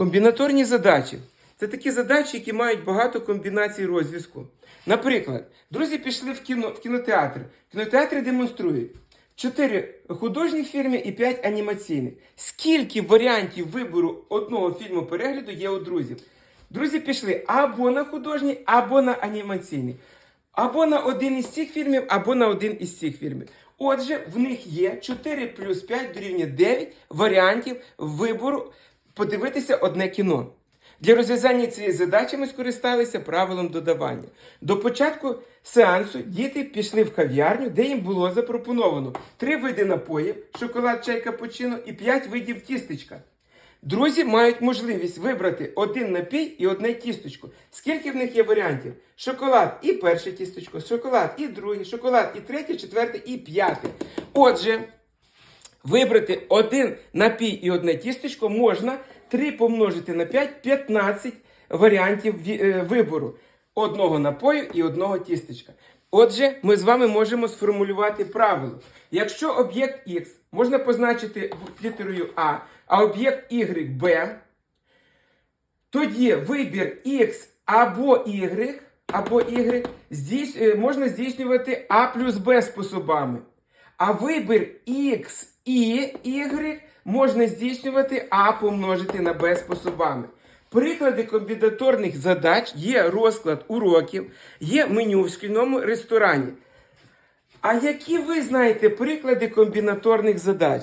Комбінаторні задачі це такі задачі, які мають багато комбінацій розв'язку. Наприклад, друзі пішли в кіно в кінотеатр. В кінотеатрі демонструють 4 художніх фільми і 5 анімаційних. Скільки варіантів вибору одного фільму перегляду є у друзів? Друзі пішли або на художній, або на анімаційний. Або на один із цих фільмів, або на один із цих фільмів. Отже, в них є 4 плюс 5 дорівнює 9 варіантів вибору подивитися одне кіно. Для розв'язання цієї задачі ми скористалися правилом додавання. До початку сеансу діти пішли в кав'ярню, де їм було запропоновано три види напоїв: шоколад, чай, капучино і 5 видів тістечка. Друзі мають можливість вибрати один напій і одне тісточко. Скільки в них є варіантів? Шоколад і перше тісточко, шоколад і друге, шоколад і третє, четверте і п'яте. Отже, вибрати один напій і одне тістечко можна 3 помножити на 5 15 варіантів е, вибору одного напою і одного тістечка. Отже, ми з вами можемо сформулювати правило. Якщо об'єкт X можна позначити літерою А, а об'єкт Y Б, тоді вибір X або Y, або Y здійс... е, можна здійснювати А плюс Б способами. А вибір X і Y можна здійснювати А помножити на Б способами. Приклади комбінаторних задач є розклад уроків, є меню в шкільному ресторані. А які ви знаєте приклади комбінаторних задач?